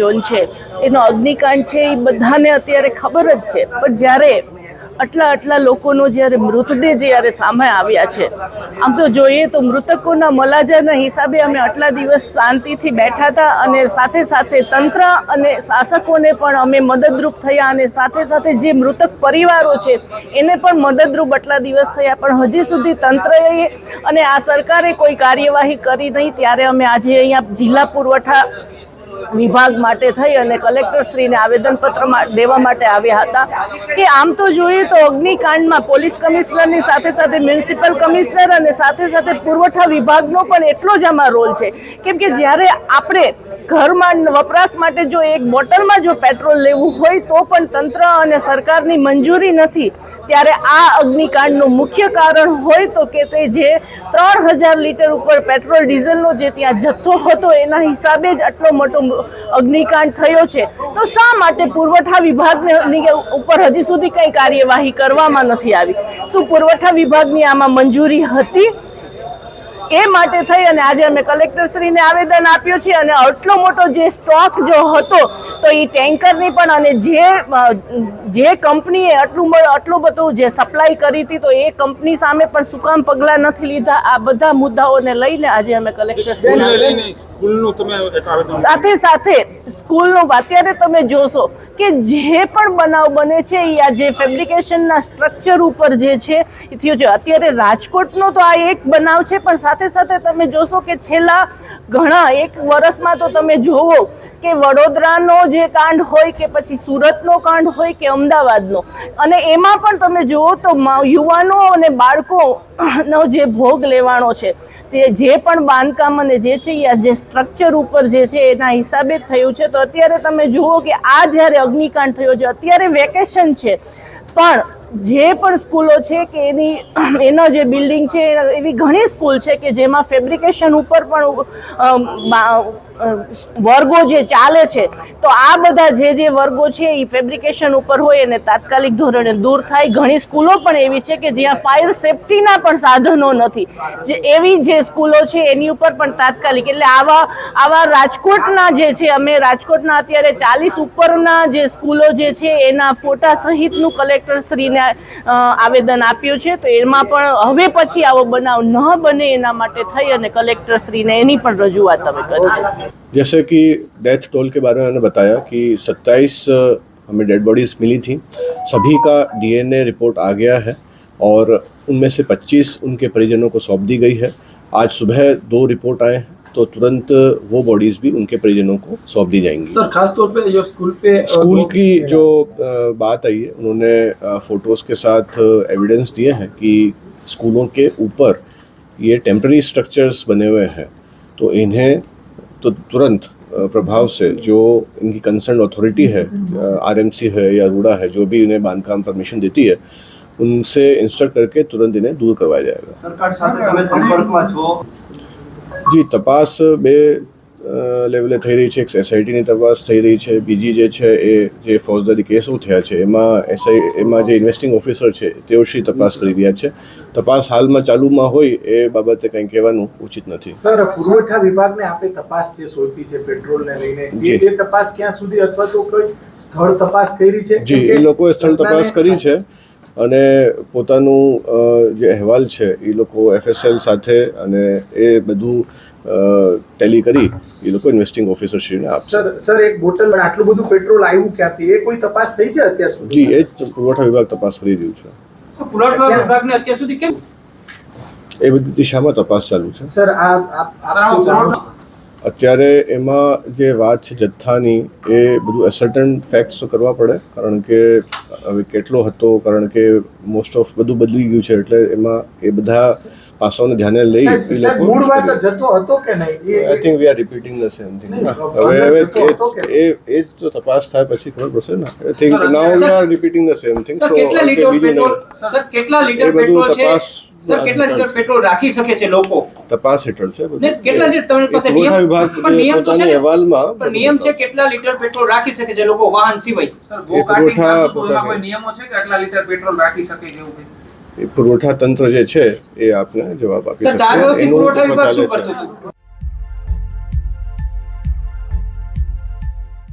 Zone છે. એનો અગ્નિકાંડ છે એ બધાને અત્યારે ખબર જ છે. પણ જ્યારે આટલા આટલા લોકોનો જ્યારે મૃતદેહ જ્યારે સામે આવ્યા છે, આમ તો જોઈએ તો મૃતકોના મલાજાના હિસાબે અમે આટલા દિવસ શાંતિથી બેઠા હતા અને સાથે સાથે તંત્ર અને શાસકોને પણ અમે મદદરૂપ થયા અને સાથે સાથે જે મૃતક પરિવારો છે, એને પણ મદદરૂપ આટલા દિવસ થયા. પણ હજી સુધી તંત્રએ અને આ સરકારે કોઈ કાર્યવાહી કરી નહીં. ત્યારે અમે આજે અહીંયા જિલ્લા પુરવઠા વિભાગ માટે થઈ અને કલેક્ટરશ્રીને આવેદનપત્રમાં દેવા માટે આવ્યા હતા. કે આમ તો જોઈએ તો અગ્નિકાંડમાં પોલીસ કમિશનરની સાથે સાથે મ્યુનિસિપલ કમિશનર અને સાથે સાથે પુરવઠા વિભાગનો પણ એટલો જ આમાં રોલ છે. કેમ કે જ્યારે આપણે ઘરમાં વપરાશ માટે જો એક બોટલમાં જો પેટ્રોલ લેવું હોય તો પણ તંત્ર અને સરકારની મંજૂરી નથી. ત્યારે આ અગ્નિકાંડનું મુખ્ય કારણ હોય તો કે તે જે ત્રણ હજાર લીટર ઉપર પેટ્રોલ, ડીઝલનો જે ત્યાં જથ્થો હતો એના હિસાબે જ આટલો મોટો અગ્નિકાંડ થયો છે. તો શા માટે પુરવઠા વિભાગની ઉપર હજી સુધી કંઈ કાર્યવાહી કરવામાં નથી આવી? શું પુરવઠા વિભાગની આમાં મંજૂરી હતી? એ માટે થઈ અને આજે અમે કલેક્ટરશ્રીને આવેદન આપ્યું છે અને આટલો મોટો જે સ્ટોક જો હતો તો એ ટેન્કરની પણ અને જે જે કંપનીએ આટલું આટલું બધું જે સપ્લાય કરી હતી તો એ કંપની સામે પણ શું કામ પગલાં નથી લીધા. આ બધા મુદ્દાઓને લઈને આજે અમે કલેક્ટરશ્રીને સ્કૂલને તમે સાથે સાથે સ્કૂલનું અત્યારે તમે જોશો કે જે પણ બનાવ બને છે એ આ જે ફેબ્રિકેશનના સ્ટ્રક્ચર ઉપર જે છે એ થયું છે. અત્યારે રાજકોટનો તો આ એક બનાવ છે, પણ સાથે સાથે તમે જોશો કે છેલ્લા ઘણા એક વર્ષમાં તો તમે જોવો કે વડોદરાનો જે કાંડ હોય કે પછી સુરતનો કાંડ હોય કે અમદાવાદનો. અને એમાં પણ તમે જુઓ તો યુવાનો અને બાળકોનો જે ભોગ લેવાનો છે. તે જે પણ બાંધકામ અને જે છે એ જે સ્ટ્રક્ચર ઉપર જે છે એના હિસાબે થયું છે. તો અત્યારે તમે જુઓ કે આ જ્યારે અગ્નિકાંડ થયો છે, અત્યારે વેકેશન છે. પણ જે પણ સ્કૂલો છે કે એની, એનો જે બિલ્ડિંગ છે એવી ઘણી સ્કૂલ છે કે જેમાં ફેબ્રિકેશન ઉપર પણ વર્ગો જે ચાલે છે, તો આ બધા જે જે વર્ગો છે એ ફેબ્રિકેશન ઉપર હોય અને તાત્કાલિક ધોરણે દૂર થાય. ઘણી સ્કૂલો પણ એવી છે કે જ્યાં ફાયર સેફટીના પણ સાધનો નથી. જે, એવી જે સ્કૂલો છે એની ઉપર પણ તાત્કાલિક, એટલે આવા આવા રાજકોટના જે છે, અમે રાજકોટના અત્યારે ચાલીસ ઉપરના જે સ્કૂલો જે છે, એના ફોટા સહિતનું કલેક્ટરશ્રીને આવેદન આપ્યું છે તો એમાં પણ હવે પછી આવો બનાવ ન બને એના માટે થઈ અને કલેક્ટરશ્રીને એની પણ રજૂઆત અમે કરી છે जैसे कि डेथ टोल के बारे में मैंने बताया कि 27 हमें डेड बॉडीज मिली थी सभी का डीएनए रिपोर्ट आ गया है और उनमें से 25 उनके परिजनों को सौंप दी गई है आज सुबह दो रिपोर्ट आए हैं तो तुरंत वो बॉडीज भी उनके परिजनों को सौंप दी जाएँगी। सर खास तौर पे जो स्कूल पे स्कूल की जो बात आई है उन्होंने फ़ोटोज़ के साथ एविडेंस दिए हैं कि स्कूलों के ऊपर ये टेम्प्रेरी स्ट्रक्चर्स बने हुए हैं। तो इन्हें तो तुरंत प्रभाव से जो इनकी कंसर्न अथॉरिटी है आरएमसी है या रूडा है जो भी इन्हें बांधकाम परमिशन देती है उनसे इंस्ट्रक्ट करके तुरंत इन्हें दूर करवाया जाएगा। सरकार साथ संपर्क में જી તપાસ બે લેવલે થઈ રહી છે. એક એસઆઈટીની તપાસ થઈ રહી છે. બીજી જે છે એ જે ફોજદારી કેસો થયા છે એમાં એસઆઈ એમાં જે ઇન્વેસ્ટિંગ ઓફિસર છે તેઓ શ્રી તપાસ કરી રહ્યા છે. તપાસ હાલમાં ચાલુમાં હોય એ બાબતે કંઈ કહેવાનું ઉચિત નથી. સર પુરવઠા વિભાગને આપણે તપાસ જે સોંપી છે પેટ્રોલને લઈને એ તપાસ ક્યાં સુધી અથવા તો કોઈ સ્થળ તપાસ કરી છે? જી એ લોકોએ સ્થળ તપાસ કરી છે. અને પોતાનું જે અહેવાલ છે એ લોકો એફએસએલ સાથે અને એ બધું ટેલી કરી એ લોકો ઇન્વેસ્ટિંગ ઓફિસર શ્રીને આપશે. સર સર એક બોટલ આટલું બધું પેટ્રોલ આવ્યું ક્યાંથી? એ કોઈ તપાસ થઈ છે અત્યાર સુધી? જી એ જ પુરવઠા વિભાગ તપાસ કરી રહ્યું છે. પુરવઠા વિભાગને અત્યાર સુધી કેમ? એ બધી દિશામાં તપાસ ચાલુ છે. સર આ અત્યારે એમાં જે વાત છે જથ્થાની એ બધું એસર્ટન ફેક્ટ્સ તો કરવા પડે કારણ કે હવે કેટલો હતો કારણ કે મોસ્ટ ઓફ બધું બદલી ગયું છે એટલે એમાં એ બધા પાસાઓને ધ્યાને લઈ મૂળ વાત જતો હતો કે નહીં? I think we are repeating the same thing હવે હવે? એ એ જ તો તપાસ થાય પછી ખબર પડશે ને. I think now we are repeating the same thing sir કેટલા લીટર પેટ્રોલ સર કેટલા એ લીટર બધું પેટ્રોલ છે? તપાસ સર કેટલા લીટર પેટ્રોલ રાખી શકે છે લોકો? તપાસ હેઠળ છે કેટલા લીટર તમારી પાસે પુરવઠા નિયમ- વિભાગ નિયમ તો છે અહેવાલમાં પણ નિયમ છે કેટલા લીટર પેટ્રોલ રાખી શકે છે લોકો વાહન સિવાય? કોઈ નિયમો છે કે આટલા લીટર પેટ્રોલ રાખી શકે છે એ પુરવઠા તંત્ર જે છે એ આપને જવાબ આપી શકે એનું પુરવઠા વિભાગ શું કરતું હતું?